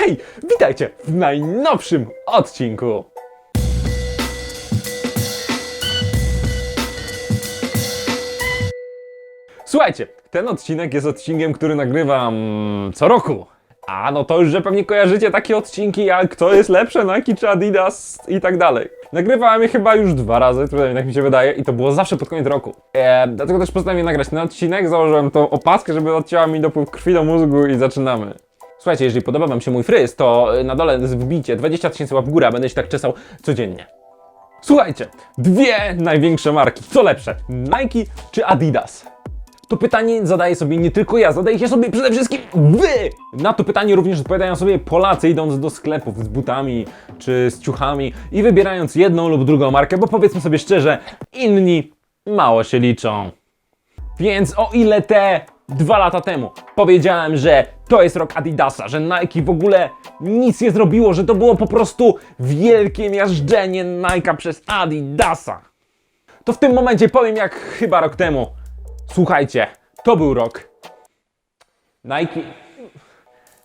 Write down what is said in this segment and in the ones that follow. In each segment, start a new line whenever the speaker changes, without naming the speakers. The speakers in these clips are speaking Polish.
Hej, witajcie w najnowszym odcinku. Słuchajcie, ten odcinek jest odcinkiem, który nagrywam co roku. A no to już, że pewnie kojarzycie takie odcinki jak kto jest lepsze, Nike czy Adidas i tak dalej. Nagrywałem je chyba już dwa razy, przynajmniej tak mi się wydaje, i to było zawsze pod koniec roku. E, dlatego też postanowiłem nagrać ten odcinek, założyłem tą opaskę, żeby odcięła mi dopływ krwi do mózgu i zaczynamy. Słuchajcie, jeżeli podoba wam się mój fryz, to na dole wbijcie 20 tysięcy łap w górę, a będę się tak czesał codziennie. Słuchajcie, dwie największe marki. Co lepsze, Nike czy Adidas? To pytanie zadaję sobie nie tylko ja, zadaję się sobie przede wszystkim wy! Na to pytanie również odpowiadają sobie Polacy idąc do sklepów z butami czy z ciuchami i wybierając jedną lub drugą markę, bo powiedzmy sobie szczerze, inni mało się liczą. Więc o ile te dwa lata temu powiedziałem, że to jest rok Adidasa, że Nike w ogóle nic nie zrobiło, że to było po prostu wielkie miażdżenie Nike'a przez Adidasa, to w tym momencie powiem jak chyba rok temu. Słuchajcie, to był rok. Nike.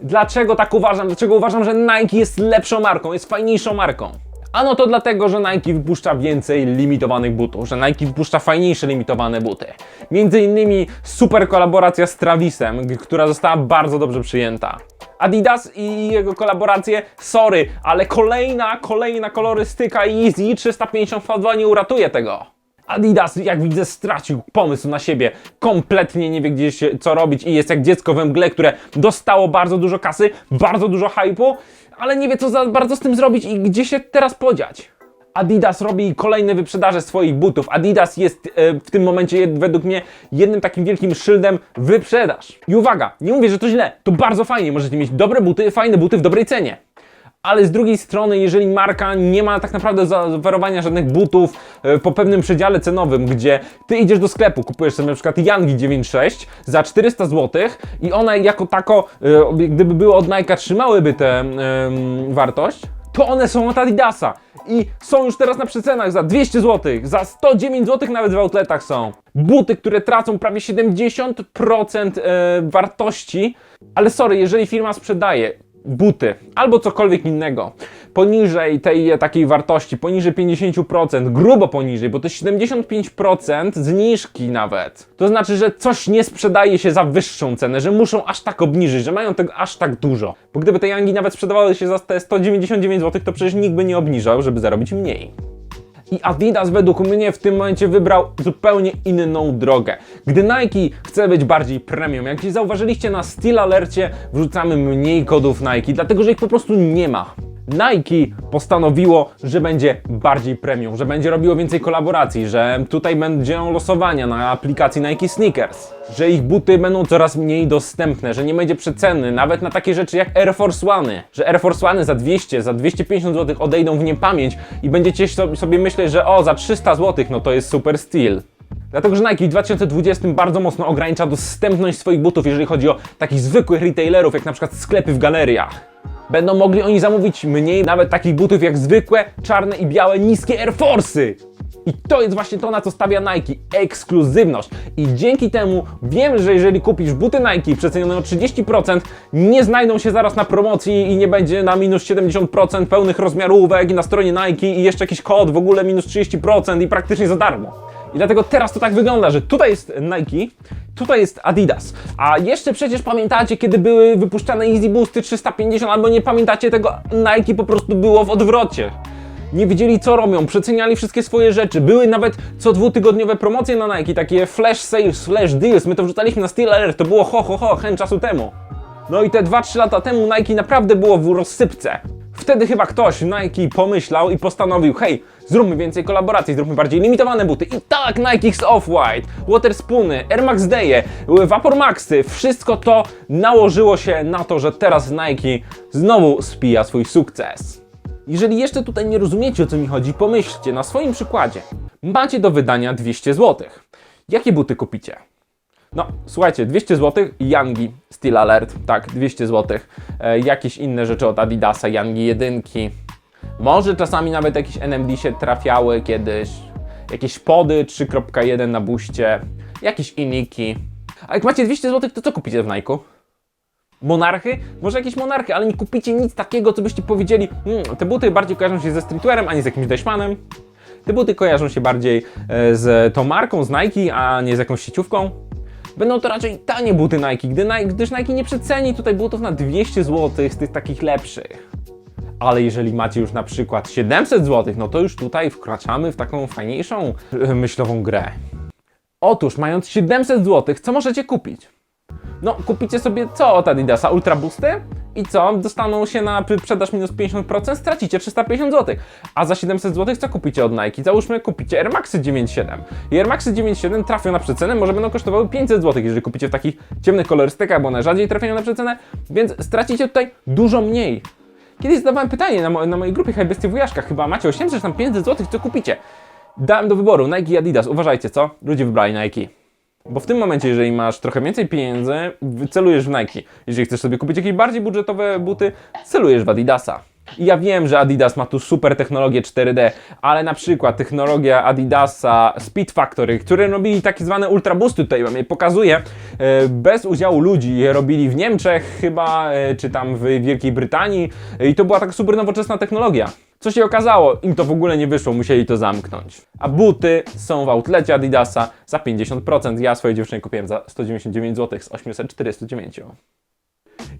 Dlaczego tak uważam? Dlaczego uważam, że Nike jest lepszą marką, jest fajniejszą marką? Ano to dlatego, że Nike wypuszcza więcej limitowanych butów, że Nike wypuszcza fajniejsze limitowane buty. Między innymi super kolaboracja z Travisem, która została bardzo dobrze przyjęta. Adidas i jego kolaboracje, sorry, ale kolejna, kolejna kolorystyka Yeezy 350 V2 nie uratuje tego. Adidas, jak widzę, stracił pomysł na siebie. Kompletnie nie wie, gdzie się, co robić i jest jak dziecko we mgle, które dostało bardzo dużo kasy, bardzo dużo hypu, ale nie wie, co za bardzo z tym zrobić i gdzie się teraz podziać. Adidas robi kolejne wyprzedaże swoich butów. Adidas jest e, w tym momencie według mnie jednym takim wielkim szyldem wyprzedaż. I uwaga, nie mówię, że to źle. To bardzo fajnie. Możecie mieć dobre buty, fajne buty w dobrej cenie. Ale z drugiej strony, jeżeli marka nie ma tak naprawdę zaoferowania żadnych butów e, po pewnym przedziale cenowym, gdzie ty idziesz do sklepu, kupujesz sobie na przykład Yangi 9.6 za 400 zł i one jako tako, e, gdyby były od Nike, trzymałyby tę wartość, to one są od Adidasa i są już teraz na przecenach za 200 zł, za 109 zł nawet w outletach są. Buty, które tracą prawie 70% e, wartości, ale sorry, jeżeli firma sprzedaje buty albo cokolwiek innego poniżej tej takiej wartości, poniżej 50%, grubo poniżej, bo to jest 75% zniżki nawet. To znaczy, że coś nie sprzedaje się za wyższą cenę, że muszą aż tak obniżyć, że mają tego aż tak dużo. Bo gdyby te Yangi nawet sprzedawały się za te 199 zł, to przecież nikt by nie obniżał, żeby zarobić mniej. I Adidas według mnie w tym momencie wybrał zupełnie inną drogę. Gdy Nike chce być bardziej premium, jak zauważyliście na Steel Alercie, wrzucamy mniej kodów Nike, dlatego że ich po prostu nie ma. Nike postanowiło, że będzie bardziej premium, że będzie robiło więcej kolaboracji, że tutaj będą losowania na aplikacji Nike Sneakers, że ich buty będą coraz mniej dostępne, że nie będzie przeceny, nawet na takie rzeczy jak Air Force One, że Air Force One za 200, za 250 zł odejdą w niepamięć i będziecie so- sobie myśleć, że o, za 300 zł, no to jest super styl. Dlatego, że Nike w 2020 bardzo mocno ogranicza dostępność swoich butów, jeżeli chodzi o takich zwykłych retailerów, jak na przykład sklepy w galeriach. Będą mogli oni zamówić mniej nawet takich butów jak zwykłe, czarne i białe, niskie Air Force'y. I to jest właśnie to, na co stawia Nike. Ekskluzywność. I dzięki temu wiem, że jeżeli kupisz buty Nike przecenione o 30%, nie znajdą się zaraz na promocji i nie będzie na minus 70% pełnych rozmiarówek i na stronie Nike i jeszcze jakiś kod w ogóle minus 30% i praktycznie za darmo. I dlatego teraz to tak wygląda, że tutaj jest Nike, tutaj jest Adidas. A jeszcze przecież pamiętacie, kiedy były wypuszczane Easy Boosty 350, albo nie pamiętacie tego, Nike po prostu było w odwrocie. Nie wiedzieli co robią, przeceniali wszystkie swoje rzeczy. Były nawet co dwutygodniowe promocje na Nike, takie flash sales, flash deals. My to wrzucaliśmy na Steel Alert, to było ho ho ho, chęć czasu temu. No i te 2-3 lata temu Nike naprawdę było w rozsypce. Wtedy chyba ktoś Nike pomyślał i postanowił, hej, zróbmy więcej kolaboracji, zróbmy bardziej limitowane buty. I tak, Nike X Off-White, Waterspoony, Air Max Day'e, Vapor Maxy, wszystko to nałożyło się na to, że teraz Nike znowu spija swój sukces. Jeżeli jeszcze tutaj nie rozumiecie o co mi chodzi, pomyślcie na swoim przykładzie. Macie do wydania 200 zł. Jakie buty kupicie? No, słuchajcie, 200 zł, Yangi, Steel Alert, tak, 200 zł. E, jakieś inne rzeczy od Adidasa, Yangi jedynki. Może czasami nawet jakieś NMD się trafiały kiedyś. Jakieś pody 3.1 na buście, jakieś iniki. A jak macie 200 zł, to co kupicie w Nike? Monarchy? Może jakieś monarchy, ale nie kupicie nic takiego, co byście powiedzieli, hmm, te buty bardziej kojarzą się ze streetwearem, a nie z jakimś dashmanem. Te buty kojarzą się bardziej e, z tą marką, z Nike, a nie z jakąś sieciówką. Będą to raczej tanie buty Nike, gdy gdyż Nike nie przeceni tutaj butów na 200 zł z tych takich lepszych. Ale jeżeli macie już na przykład 700 zł, no to już tutaj wkraczamy w taką fajniejszą e, myślową grę. Otóż, mając 700 zł, co możecie kupić? No, kupicie sobie co od Adidasa? Ultra Boosty? I co? Dostaną się na sprzedaż minus 50%, stracicie 350 zł. A za 700 zł co kupicie od Nike? Załóżmy, kupicie Air Maxy 9.7. I Air Maxy 9.7 trafią na przecenę, może będą kosztowały 500 zł, jeżeli kupicie w takich ciemnych kolorystykach, bo one rzadziej trafiają na przecenę, więc stracicie tutaj dużo mniej. Kiedyś zadawałem pytanie na, mo- na mojej grupie Hajbestie Wujaszka, chyba macie 800 czy tam 500 zł, co kupicie? Dałem do wyboru Nike i Adidas, uważajcie co? Ludzie wybrali Nike. Bo w tym momencie, jeżeli masz trochę więcej pieniędzy, celujesz w Nike. Jeżeli chcesz sobie kupić jakieś bardziej budżetowe buty, celujesz w Adidasa. I ja wiem, że Adidas ma tu super technologię 4D, ale na przykład technologia Adidasa Speed Factory, które robili takie zwane ultra boosty, tutaj wam je pokazuję, e, bez udziału ludzi, je robili w Niemczech chyba, e, czy tam w Wielkiej Brytanii i to była taka super nowoczesna technologia. Co się okazało? Im to w ogóle nie wyszło, musieli to zamknąć. A buty są w outlecie Adidasa za 50%. Ja swojej dziewczynie kupiłem za 199 zł z 849.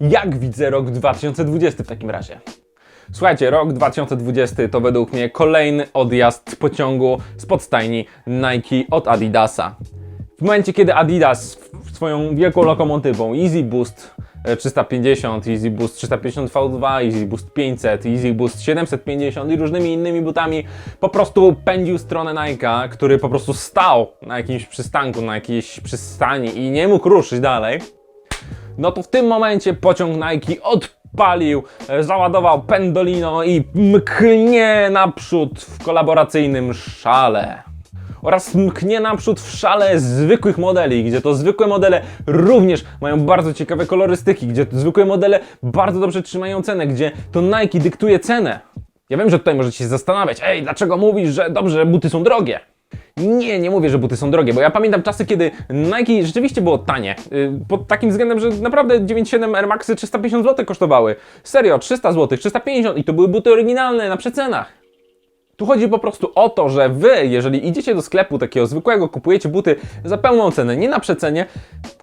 Jak widzę rok 2020 w takim razie? Słuchajcie, rok 2020 to według mnie kolejny odjazd pociągu z podstajni Nike od Adidasa. W momencie, kiedy Adidas swoją wielką lokomotywą Easy Boost 350, Easy Boost 350 V2, Easy Boost 500, Easy Boost 750 i różnymi innymi butami po prostu pędził stronę Nike'a, który po prostu stał na jakimś przystanku, na jakiejś przystani i nie mógł ruszyć dalej no to w tym momencie pociąg Nike odpalił, e, załadował pendolino i mknie naprzód w kolaboracyjnym szale. Oraz mknie naprzód w szale zwykłych modeli, gdzie to zwykłe modele również mają bardzo ciekawe kolorystyki, gdzie to zwykłe modele bardzo dobrze trzymają cenę, gdzie to Nike dyktuje cenę. Ja wiem, że tutaj możecie się zastanawiać, ej, dlaczego mówisz, że dobrze, buty są drogie? Nie, nie mówię, że buty są drogie, bo ja pamiętam czasy, kiedy Nike rzeczywiście było tanie. Yy, Pod takim względem, że naprawdę 9.7 Air Maxy 350 zł kosztowały. Serio, 300 zł, 350 i to były buty oryginalne na przecenach. Tu chodzi po prostu o to, że wy, jeżeli idziecie do sklepu takiego zwykłego, kupujecie buty za pełną cenę, nie na przecenie,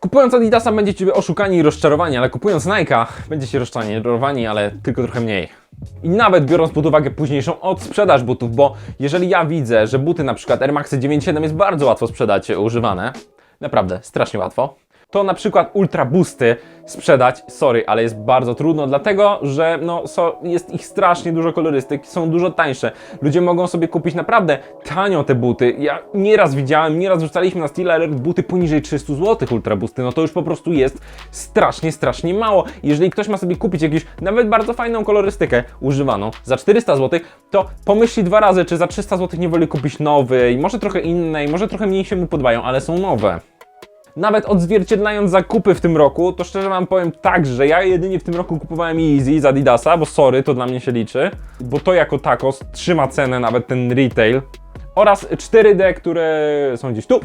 kupując Adidasa będziecie oszukani i rozczarowani, ale kupując Nike'a będziecie rozczarowani, ale tylko trochę mniej. I nawet biorąc pod uwagę późniejszą odsprzedaż butów, bo jeżeli ja widzę, że buty na przykład Air Maxy 9.7 jest bardzo łatwo sprzedać używane, naprawdę strasznie łatwo, to na przykład Ultra Boosty sprzedać, sorry, ale jest bardzo trudno, dlatego że no, so, jest ich strasznie dużo kolorystyk, są dużo tańsze. Ludzie mogą sobie kupić naprawdę tanio te buty. Ja nieraz widziałem, nieraz wrzucaliśmy na Steel Alert buty poniżej 300 zł Ultra Boosty, no to już po prostu jest strasznie, strasznie mało. Jeżeli ktoś ma sobie kupić jakąś nawet bardzo fajną kolorystykę używaną za 400 zł, to pomyśli dwa razy, czy za 300 zł nie woli kupić nowy może trochę innej, może trochę mniej się mu podobają, ale są nowe. Nawet odzwierciedlając zakupy w tym roku, to szczerze wam powiem tak, że ja jedynie w tym roku kupowałem Easy z Adidasa, bo sorry, to dla mnie się liczy, bo to jako tako trzyma cenę, nawet ten retail, oraz 4D, które są gdzieś tu.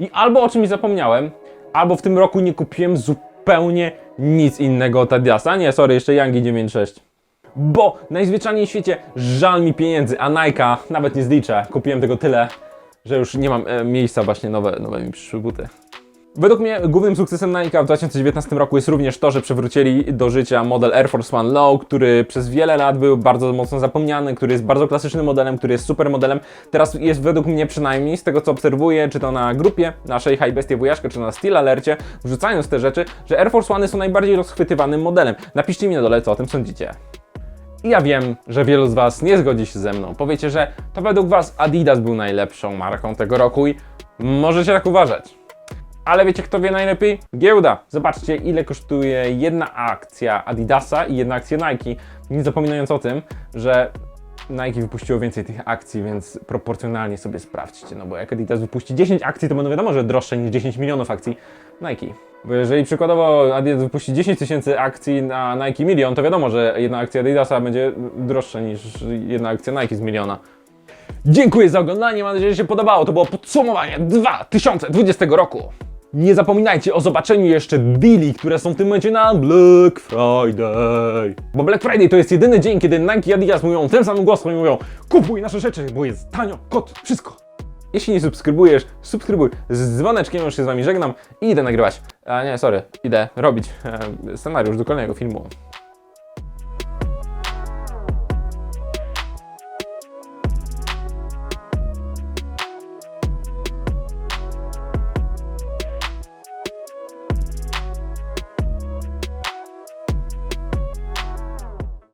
I albo o czymś zapomniałem, albo w tym roku nie kupiłem zupełnie nic innego od Adidasa. Nie, sorry, jeszcze Yangi 96. Bo najzwyczajniej w świecie żal mi pieniędzy, a Nike'a nawet nie zliczę. Kupiłem tego tyle, że już nie mam e, miejsca właśnie nowe, nowe mi przyszły buty. Według mnie głównym sukcesem Nike w 2019 roku jest również to, że przywrócili do życia model Air Force One Low, który przez wiele lat był bardzo mocno zapomniany, który jest bardzo klasycznym modelem, który jest super modelem. Teraz jest według mnie przynajmniej, z tego co obserwuję, czy to na grupie naszej High Bestie Wujaszka, czy na Steel Alercie, wrzucając te rzeczy, że Air Force One są najbardziej rozchwytywanym modelem. Napiszcie mi na dole, co o tym sądzicie. I ja wiem, że wielu z Was nie zgodzi się ze mną. Powiecie, że to według Was Adidas był najlepszą marką tego roku i możecie tak uważać. Ale wiecie, kto wie najlepiej? Giełda. Zobaczcie, ile kosztuje jedna akcja Adidasa i jedna akcja Nike. Nie zapominając o tym, że Nike wypuściło więcej tych akcji, więc proporcjonalnie sobie sprawdźcie. No bo jak Adidas wypuści 10 akcji, to będą wiadomo, że droższe niż 10 milionów akcji Nike. Bo jeżeli przykładowo Adidas wypuści 10 tysięcy akcji na Nike milion, to wiadomo, że jedna akcja Adidasa będzie droższa niż jedna akcja Nike z miliona. Dziękuję za oglądanie, mam nadzieję, że się podobało. To było podsumowanie 2020 roku. Nie zapominajcie o zobaczeniu jeszcze deali, które są w tym momencie na Black Friday. Bo Black Friday to jest jedyny dzień, kiedy Nike i Adidas mówią tym samym głosem i mówią kupuj nasze rzeczy, bo jest tanio, kot, wszystko. Jeśli nie subskrybujesz, subskrybuj z dzwoneczkiem, już się z wami żegnam i idę nagrywać. A nie, sorry, idę robić e, scenariusz do kolejnego filmu.